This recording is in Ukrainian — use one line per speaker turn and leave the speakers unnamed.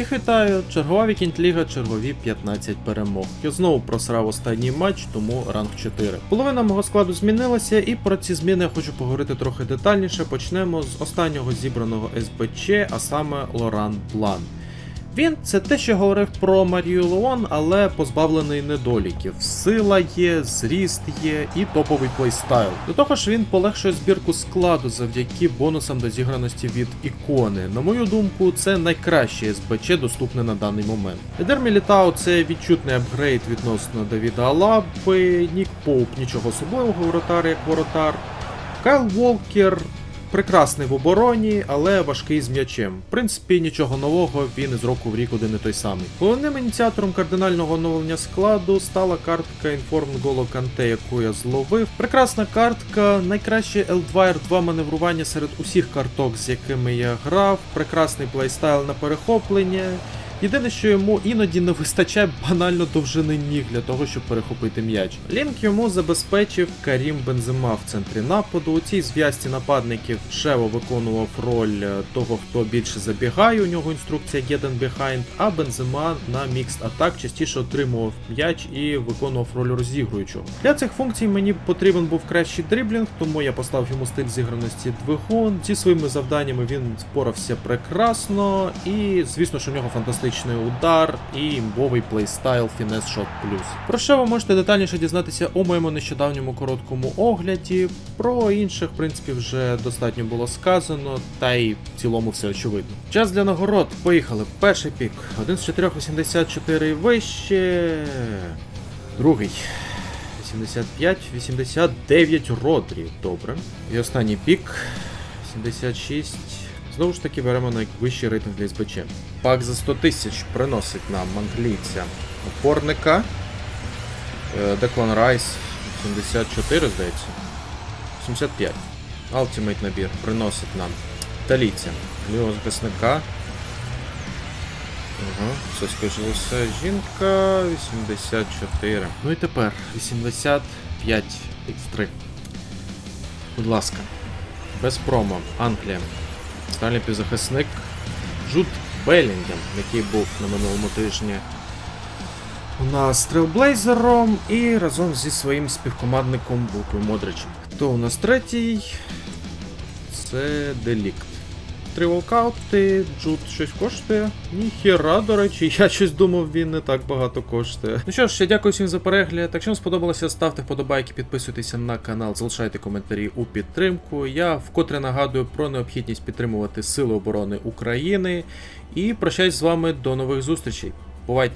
Всіх вітаю! Чергова вікінд-ліга, чергові 15 перемог. Я знову просрав останній матч, тому ранг 4. Половина мого складу змінилася, і про ці зміни я хочу поговорити трохи детальніше. Почнемо з останнього зібраного СБЧ, а саме Лоран Блан. Він це те, що говорив про Марію Леон, але позбавлений недоліків. Сила є, зріст є і топовий плейстайл. До того ж, він полегшує збірку складу завдяки бонусам до зіграності від ікони. На мою думку, це найкраще СБЧ доступне на даний момент. Едер Мілітау це відчутний апгрейд відносно Давіда Алапи, Нік Поуп нічого особливого воротар як воротар. Кайл Волкер прекрасний в обороні, але важкий з м'ячем. В принципі, нічого нового, він із року в рік один і той самий. Головним ініціатором кардинального оновлення складу стала картка Informed Golo Канте, яку я зловив. Прекрасна картка, найкраще L2 R2 маневрування серед усіх карток, з якими я грав. Прекрасний плейстайл на перехоплення. Єдине, що йому іноді не вистачає банально довжини ніг для того, щоб перехопити м'яч. Лінк йому забезпечив Карім Бензема в центрі нападу. У цій зв'язці нападників Шево виконував роль е, того, хто більше забігає. У нього інструкція Get and Behind, а Бензема на Mixed Attack частіше отримував м'яч і виконував роль розігруючого. Для цих функцій мені потрібен був кращий дриблінг, тому я поставив йому стиль зіграності двигун. Зі своїми завданнями він впорався прекрасно, і звісно, що у нього фантастичний удар і імбовий плейстайл Finesse Shot Plus. Про що ви можете детальніше дізнатися у моєму нещодавньому короткому огляді. Про інших, в принципі, вже достатньо було сказано, та й в цілому все очевидно. Час для нагород. Поїхали. Перший пік. Один з 4,84 і вище. Другий. 85-89 родрів. Добре. І останній пік. 76. Знову ж таки беремо найвищий рейтинг для СБЧ. Пак за 100 тисяч приносить нам англійця опорника. Е, Деклан Райс 74, здається. 75. Ultimate набір приносить нам італійця. Лівого захисника. Ага, це скоріше жінка 84. Ну і тепер 85 X3. Будь ласка. Без промо. Англія. Останній півзахисник Джуд Белінгем, який був на минулому тижні у нас трилблейзером і разом зі своїм співкомандником Букою Модричем. Хто у нас третій? Це Делікт. Три волкаути, Джуд щось коштує. Ніхіра, до речі, я щось думав, він не так багато коштує. Ну що ж, я дякую всім за перегляд. Якщо вам сподобалося, ставте вподобайки, підписуйтеся на канал, залишайте коментарі у підтримку. Я вкотре нагадую про необхідність підтримувати Сили оборони України. І прощаюсь з вами до нових зустрічей. Бувайте!